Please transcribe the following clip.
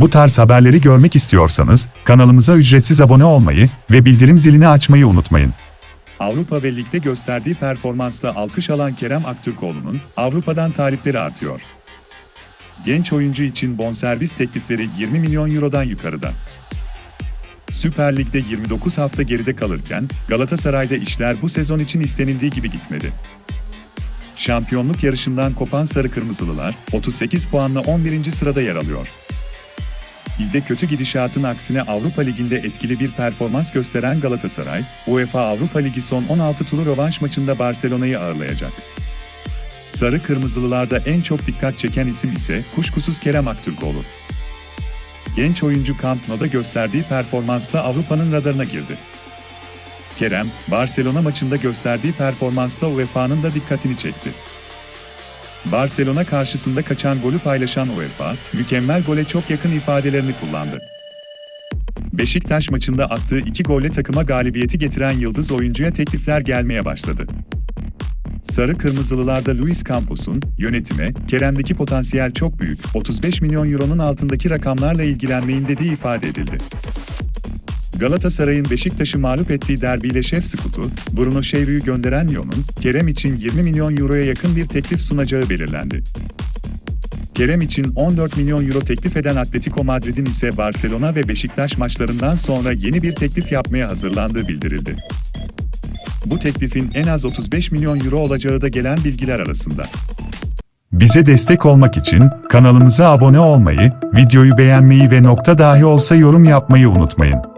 Bu tarz haberleri görmek istiyorsanız kanalımıza ücretsiz abone olmayı ve bildirim zilini açmayı unutmayın. Avrupa ve Lig'de gösterdiği performansla alkış alan Kerem Aktürkoğlu'nun Avrupa'dan talipleri artıyor. Genç oyuncu için bonservis teklifleri 20 milyon eurodan yukarıda. Süper Lig'de 29 hafta geride kalırken Galatasaray'da işler bu sezon için istenildiği gibi gitmedi. Şampiyonluk yarışından kopan Sarı Kırmızılılar 38 puanla 11. sırada yer alıyor. Ligde kötü gidişatın aksine Avrupa Ligi'nde etkili bir performans gösteren Galatasaray, UEFA Avrupa Ligi son 16 turu rövanş maçında Barcelona'yı ağırlayacak. Sarı Kırmızılılarda en çok dikkat çeken isim ise kuşkusuz Kerem Aktürkoğlu. Genç oyuncu Camp Nou'da gösterdiği performansla Avrupa'nın radarına girdi. Kerem, Barcelona maçında gösterdiği performansla UEFA'nın da dikkatini çekti. Barcelona karşısında kaçan golü paylaşan UEFA, mükemmel gole çok yakın ifadelerini kullandı. Beşiktaş maçında attığı iki golle takıma galibiyeti getiren yıldız oyuncuya teklifler gelmeye başladı. Sarı Kırmızılılarda Luis Campos'un yönetime Kerem'deki potansiyel çok büyük, 35 milyon euronun altındaki rakamlarla ilgilenmeyin dediği ifade edildi. Galatasaray'ın Beşiktaş'ı mağlup ettiği derbiyle şef skutu, Bruno Şevri'yi gönderen Lyon'un, Kerem için 20 milyon euroya yakın bir teklif sunacağı belirlendi. Kerem için 14 milyon euro teklif eden Atletico Madrid'in ise Barcelona ve Beşiktaş maçlarından sonra yeni bir teklif yapmaya hazırlandığı bildirildi. Bu teklifin en az 35 milyon euro olacağı da gelen bilgiler arasında. Bize destek olmak için kanalımıza abone olmayı, videoyu beğenmeyi ve nokta dahi olsa yorum yapmayı unutmayın.